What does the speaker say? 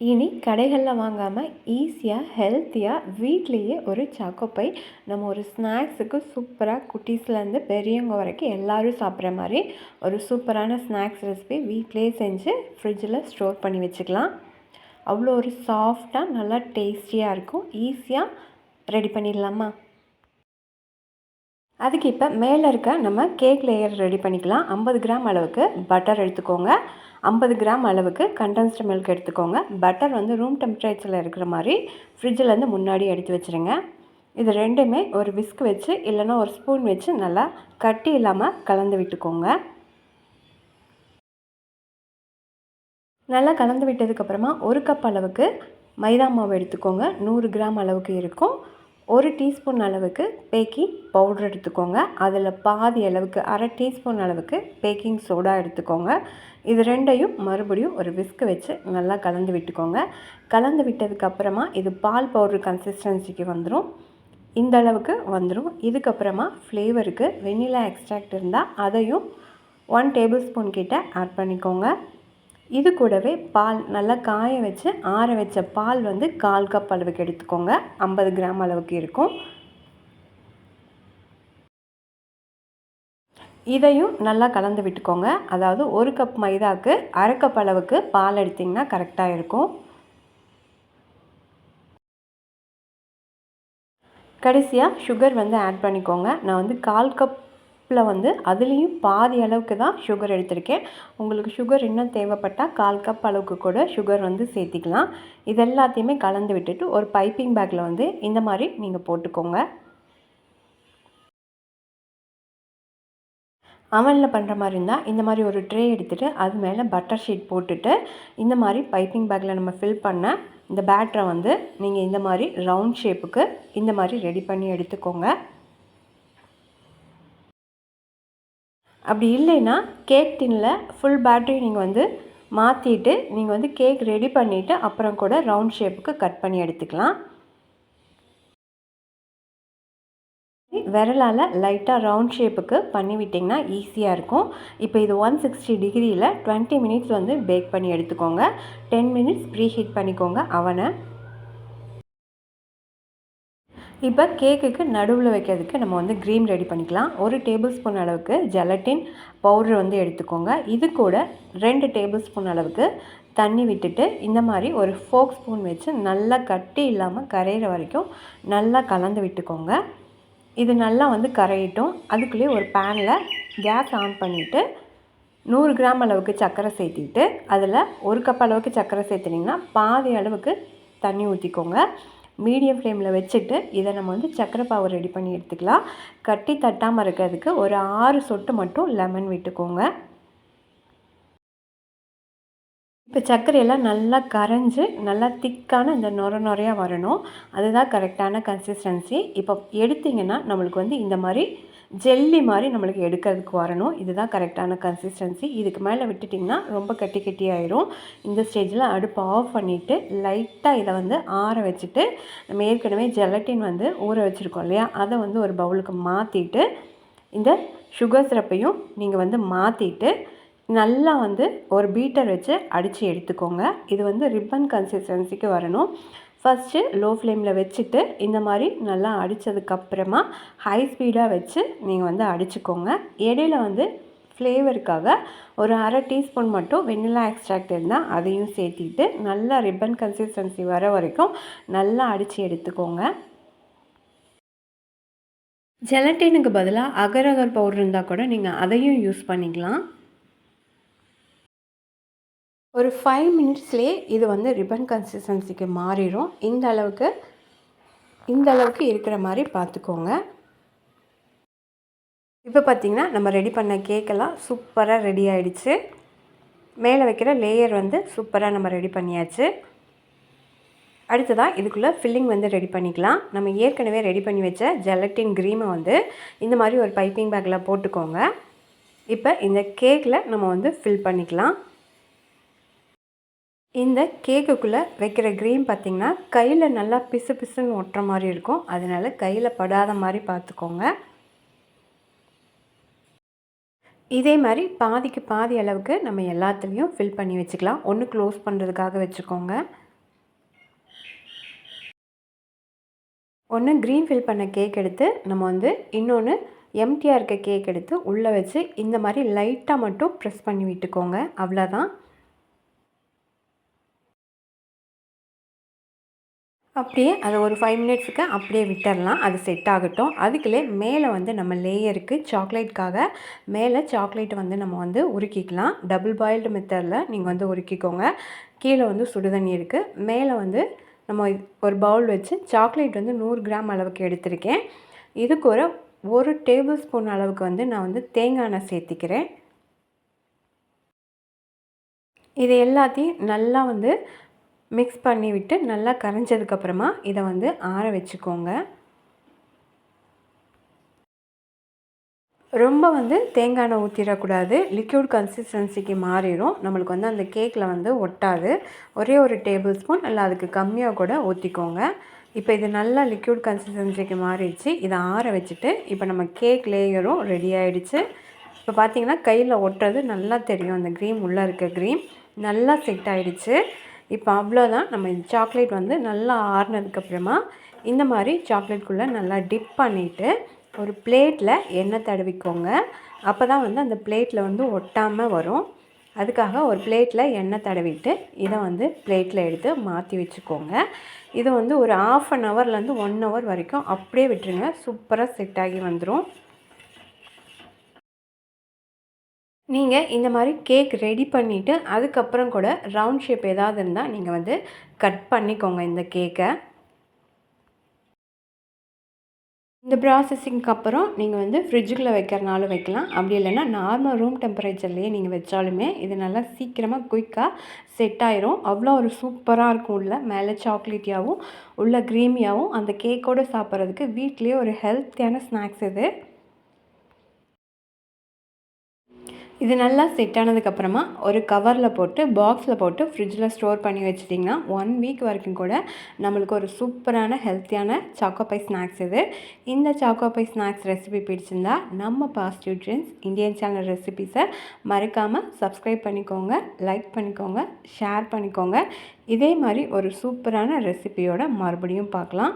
இனி கடைகளில் வாங்காமல் ஈஸியாக ஹெல்த்தியாக வீட்லேயே ஒரு சாக்கோப்பை நம்ம ஒரு ஸ்நாக்ஸுக்கு சூப்பராக குட்டீஸ்லேருந்து பெரியவங்க வரைக்கும் எல்லோரும் சாப்பிட்ற மாதிரி ஒரு சூப்பரான ஸ்நாக்ஸ் ரெசிபி வீட்டிலே செஞ்சு ஃப்ரிட்ஜில் ஸ்டோர் பண்ணி வச்சுக்கலாம். அவ்வளோ ஒரு சாஃப்டாக நல்லா டேஸ்டியாக இருக்கும். ஈஸியாக ரெடி பண்ணிடலாமா? அதுக்கு இப்போ மேலே இருக்க நம்ம கேக் லேயர் ரெடி பண்ணிக்கலாம். ஐம்பது கிராம் அளவுக்கு பட்டர் எடுத்துக்கோங்க. ஐம்பது கிராம் அளவுக்கு கண்டென்ஸ்டு மில்க் எடுத்துக்கோங்க. பட்டர் வந்து ரூம் டெம்பரேச்சரில் இருக்கிற மாதிரி ஃப்ரிட்ஜிலேருந்து முன்னாடி எடுத்து வச்சுருங்க. இது ரெண்டுமே ஒரு விஸ்க் வச்சு இல்லைன்னா ஒரு ஸ்பூன் வச்சு நல்லா கட்டி இல்லாமல் கலந்து விட்டுக்கோங்க. நல்லா கலந்து விட்டதுக்கப்புறமா ஒரு கப் அளவுக்கு மைதா மாவு எடுத்துக்கோங்க. நூறு கிராம் அளவுக்கு இருக்கும். ஒரு டீஸ்பூன் அளவுக்கு பேக்கிங் பவுடர் எடுத்துக்கோங்க. அதில் பாதி அளவுக்கு அரை டீஸ்பூன் அளவுக்கு பேக்கிங் சோடா எடுத்துக்கோங்க. இது ரெண்டையும் மறுபடியும் ஒரு விஸ்க் வச்சு நல்லா கலந்து விட்டுக்கோங்க. கலந்து விட்டதுக்கப்புறமா இது பால் பவுடர் கன்சிஸ்டன்சிக்கு வந்துடும் இந்த அளவுக்கு வந்துடும் இதுக்கப்புறமா ஃப்ளேவருக்கு வெண்ணிலா எக்ஸ்ட்ராக்ட் இருந்தால் அதையும் ஒன் டேபிள் ஸ்பூன் கிட்ட ஆட் பண்ணிக்கோங்க. இது கூடவே பால் நல்லா காய வச்சு ஆற வச்ச பால் வந்து கால் கப் அளவுக்கு எடுத்துக்கோங்க. ஐம்பது கிராம் அளவுக்கு இருக்கும். இதையும் நல்லா கலந்து விட்டுக்கோங்க. அதாவது ஒரு கப் மைதாவுக்கு அரை கப் அளவுக்கு பால் எடுத்திங்கன்னா கரெக்டாக இருக்கும். கடைசியாக சுகர் வந்து ஆட் பண்ணிக்கோங்க. நான் வந்து கால் கப் கப்பில் வந்து அதுலேயும் பாதி அளவுக்கு தான் சுகர் எடுத்திருக்கேன். உங்களுக்கு சுகர் இன்னும் தேவைப்பட்டால் கால் கப் அளவுக்கு கூட சுகர் வந்து சேர்த்திக்கலாம். இது எல்லாத்தையுமே கலந்து விட்டுட்டு ஒரு பைப்பிங் பேக்கில் வந்து இந்த மாதிரி நீங்கள் போட்டுக்கோங்க. அவனில் பண்ணுற மாதிரி இருந்தால் இந்த மாதிரி ஒரு ட்ரே எடுத்துகிட்டு அது மேலே பட்டர் ஷீட் போட்டுட்டு இந்த மாதிரி பைப்பிங் பேக்கில் நம்ம ஃபில் பண்ண இந்த பேட்டரை வந்து நீங்கள் இந்த மாதிரி ரவுண்ட் ஷேப்புக்கு இந்த மாதிரி ரெடி பண்ணி எடுத்துக்கோங்க. அப்படி இல்லைன்னா கேக் டின்னில் ஃபுல் பேட்டரி நீங்கள் வந்து மாற்றிட்டு நீங்கள் வந்து கேக் ரெடி பண்ணிவிட்டு அப்புறம் கூட ரவுண்ட் ஷேப்புக்கு கட் பண்ணி எடுத்துக்கலாம். விரலால் லைட்டாக ரவுண்ட் ஷேப்புக்கு பண்ணி விட்டிங்கன்னா ஈஸியாக இருக்கும். இப்போ இது ஒன் சிக்ஸ்டி டிகிரியில் டுவெண்ட்டி மினிட்ஸ் வந்து பேக் பண்ணி எடுத்துக்கோங்க. டென் மினிட்ஸ் ப்ரீ ஹீட் பண்ணிக்கோங்க அவனை. இப்போ கேக்குக்கு நடுவில் வைக்கிறதுக்கு நம்ம வந்து க்ரீம் ரெடி பண்ணிக்கலாம். ஒரு டேபிள் ஸ்பூன் அளவுக்கு ஜெலட்டின் பவுடர் வந்து எடுத்துக்கோங்க. இது கூட ரெண்டு டேபிள் ஸ்பூன் அளவுக்கு தண்ணி விட்டுட்டு இந்த மாதிரி ஒரு ஃபோக் ஸ்பூன் வச்சு நல்லா கட்டி இல்லாமல் கரையிற வரைக்கும் நல்லா கலந்து விட்டுக்கோங்க. இது நல்லா வந்து கரையிட்டும். அதுக்குள்ளேயே ஒரு பேனில் கேஸ் ஆன் பண்ணிவிட்டு நூறு கிராம் அளவுக்கு சர்க்கரை சேர்த்திட்டு அதில் ஒரு கப் அளவுக்கு சர்க்கரை சேர்த்துனிங்கன்னா பாதி அளவுக்கு தண்ணி ஊற்றிக்கோங்க மீடியம் ஃப்ளேமில் வச்சுட்டு இதை நம்ம வந்து சக்கரை பாவு ரெடி பண்ணி எடுத்துக்கலாம். கட்டி தட்டாமல் இருக்கிறதுக்கு ஒரு ஆறு சொட்டு மட்டும் லெமன் விட்டுக்கோங்க. இப்போ சர்க்கரையெல்லாம் நல்லா கரைஞ்சி நல்லா திக்கான இந்த நுர நுறையாக வரணும். அதுதான் கரெக்டான கன்சிஸ்டன்சி இப்போ எடுத்திங்கன்னா நம்மளுக்கு வந்து இந்த மாதிரி ஜெல்லி மாதிரி நம்மளுக்கு எடுக்கிறதுக்கு வரணும். இதுதான் கரெக்டான கன்சிஸ்டன்சி இதுக்கு மேலே விட்டுட்டிங்கன்னா ரொம்ப கட்டி கட்டி ஆயிரும். இந்த ஸ்டேஜில் அடுப்பு ஆஃப் பண்ணிவிட்டு லைட்டாக இதை வந்து ஆற வச்சுட்டு நம்ம ஏற்கனவே ஜெலட்டின் வந்து ஊற வச்சுருக்கோம் இல்லையா? அதை வந்து ஒரு பவுலுக்கு மாற்றிட்டு இந்த சுகர் சிரப்பையும் நீங்கள் வந்து மாற்றிட்டு நல்லா வந்து ஒரு பீட்டர் வச்சு அடித்து எடுத்துக்கோங்க. இது வந்து ரிப்பன் கன்சிஸ்டன்சிக்கு வரணும். ஃபஸ்ட்டு லோ ஃப்ளேமில் வச்சுட்டு இந்த மாதிரி நல்லா அடித்ததுக்கப்புறமா ஹை ஸ்பீடாக வச்சு நீங்கள் வந்து அடிச்சுக்கோங்க. இடையில வந்து ஃப்ளேவருக்காக ஒரு அரை டீஸ்பூன் மட்டும் வெண்ணிலா எக்ஸ்ட்ராக்ட் இருந்தால் அதையும் சேர்த்திட்டு நல்லா ரிப்பன் கன்சிஸ்டன்சி வர வரைக்கும் நல்லா அடித்து எடுத்துக்கோங்க. ஜெலட்டினுக்கு பதிலாக அகர் அகர் பவுடர் இருந்தால் கூட நீங்கள் அதையும் யூஸ் பண்ணிக்கலாம். ஒரு ஃபைவ் மினிட்ஸ்லேயே இது வந்து ரிப்பன் கன்சிஸ்டன்சிக்கு மாறிடும். இந்த அளவுக்கு இந்த அளவுக்கு இருக்கிற மாதிரி பார்த்துக்கோங்க. இப்போ பார்த்திங்கன்னா நம்ம ரெடி பண்ண கேக்கெல்லாம் சூப்பராக ரெடி ஆகிடுச்சு மேலே வைக்கிற லேயர் வந்து சூப்பராக நம்ம ரெடி பண்ணியாச்சு. அடுத்ததாக இதுக்குள்ளே ஃபில்லிங் வந்து ரெடி பண்ணிக்கலாம். நம்ம ஏற்கனவே ரெடி பண்ணி வச்ச ஜெலட்டின் க்ரீமை வந்து இந்த மாதிரி ஒரு பைப்பிங் பேக்கில் போட்டுக்கோங்க. இப்போ இந்த கேக்கில் நம்ம வந்து ஃபில் பண்ணிக்கலாம். இந்த கேக்குக்குள்ளே வைக்கிற க்ரீம் பார்த்திங்கன்னா கையில் நல்லா பிசு பிசுன்னு ஒட்டுற மாதிரி இருக்கும். அதனால் கையில் படாத மாதிரி பார்த்துக்கோங்க இதே மாதிரி பாதிக்கு பாதி அளவுக்கு நம்ம எல்லாத்துலேயும் ஃபில் பண்ணி வச்சுக்கலாம். ஒன்று க்ளோஸ் பண்ணுறதுக்காக வச்சுக்கோங்க. ஒன்று க்ரீன் ஃபில் பண்ண கேக் எடுத்து நம்ம வந்து இன்னொன்று எம்டியாக இருக்க கேக் எடுத்து உள்ளே வச்சு இந்த மாதிரி லைட்டாக மட்டும் ப்ரெஸ் பண்ணி விட்டுக்கோங்க. அவ்வளோதான் அப்படியே அதை ஒரு ஃபைவ் மினிட்ஸுக்கு அப்படியே விட்டுடலாம் அது செட் ஆகட்டும். அதுக்குள்ளே மேலே வந்து நம்ம லேயருக்கு சாக்லேட்காக மேலே சாக்லேட்டை வந்து நம்ம வந்து உருக்கிக்கலாம். டபுள் பாயில்டு மெத்தடில் நீங்கள் வந்து உருக்கிக்கோங்க. கீழே வந்து சுடுதண்ணி இருக்குது மேலே வந்து நம்ம ஒரு பவுல் வச்சு சாக்லேட் வந்து நூறு கிராம் அளவுக்கு எடுத்திருக்கேன். இதுக்கு ஒரு ஒரு டேபிள் ஸ்பூன் அளவுக்கு வந்து நான் வந்து தேங்காய் எண்ணெய் சேர்த்திக்கிறேன். இது எல்லாத்தையும் நல்லா வந்து மிக்ஸ் பண்ணி விட்டு நல்லா கரைஞ்சதுக்கப்புறமா இதை வந்து ஆற வச்சுக்கோங்க. ரொம்ப வந்து தேங்காய் எண்ணெய் ஊற்றிடக்கூடாது லிக்யூட் கன்சிஸ்டன்சிக்கு மாறிடும். நம்மளுக்கு வந்து அந்த கேக்கில் வந்து ஒட்டாது. ஒரே ஒரு டேபிள் ஸ்பூன் இல்லை அதுக்கு கம்மியாக கூட ஊற்றிக்கோங்க இப்போ இது நல்லா லிக்யூட் கன்சிஸ்டன்சிக்கு மாறிடுச்சு. இதை ஆற வச்சுட்டு இப்போ நம்ம கேக் லேயரும் ரெடி ஆகிடுச்சு இப்போ பார்த்திங்கன்னா கையில் ஒட்டுறது நல்லா தெரியும். அந்த க்ரீம் உள்ளே இருக்க க்ரீம் நல்லா செட் ஆகிடுச்சு இப்போ அவ்வளோதான். நம்ம இந்த சாக்லேட் வந்து நல்லா ஆறுனதுக்கப்புறமா இந்த மாதிரி சாக்லேட்குள்ளே நல்லா டிப் பண்ணிவிட்டு ஒரு பிளேட்டில் எண்ணெய் தடவிக்கோங்க. அப்போ தான் வந்து அந்த பிளேட்டில் வந்து ஒட்டாமல் வரும். அதுக்காக ஒரு பிளேட்டில் எண்ணெய் தடவிட்டு இதை வந்து பிளேட்டில் எடுத்து மாற்றி வச்சுக்கோங்க. இதை வந்து ஒரு ஆஃப் அன் ஹவர்லேருந்து ஒன் ஹவர் வரைக்கும் அப்படியே விட்டுருங்க. சூப்பராக செட் ஆகி வந்துடும் நீங்கள் இந்த மாதிரி கேக் ரெடி பண்ணிவிட்டு அதுக்கப்புறம் கூட ரவுண்ட் ஷேப் ஏதாவது இருந்தால் நீங்கள் வந்து கட் பண்ணிக்கோங்க இந்த கேக்கை இந்த ப்ராசஸிங்க்கு அப்புறம் நீங்கள் வந்து ஃப்ரிட்ஜுக்குள்ளே வைக்கிறனாலும் வைக்கலாம். அப்படி இல்லைன்னா நார்மல் ரூம் டெம்பரேச்சர்லேயே நீங்கள் வச்சாலுமே இது நல்லா சீக்கிரமாக குயிக்காக செட் ஆயிரும். அவ்வளோ ஒரு சூப்பராக இருக்கும் உள்ள. மேலே சாக்லேட்டியாகவும் உள்ள க்ரீமியாகவும் அந்த கேக்கோடு சாப்பிட்றதுக்கு வீட்லேயே ஒரு ஹெல்த்தியான ஸ்நாக்ஸ் இது. இது நல்லா செட் ஆனதுக்கப்புறமா ஒரு கவரில் போட்டு பாக்ஸில் போட்டு ஃப்ரிட்ஜில் ஸ்டோர் பண்ணி வச்சிட்டிங்கன்னா ஒன் வீக் வரைக்கும் கூட நம்மளுக்கு ஒரு சூப்பரான ஹெல்த்தியான சாக்கோப்பை ஸ்நாக்ஸ் இது. இந்த சாக்கோப்பை ஸ்நாக்ஸ் ரெசிபி பிடிச்சிருந்தா நம்ம பாசிட்டிவ் ட்ரெண்ட்ஸ் இந்தியன் சேனல் ரெசிபிஸை மறக்காமல் சப்ஸ்கிரைப் பண்ணிக்கோங்க லைக் பண்ணிக்கோங்க ஷேர் பண்ணிக்கோங்க. இதே மாதிரி ஒரு சூப்பரான ரெசிபியோட மறுபடியும் பார்க்கலாம்.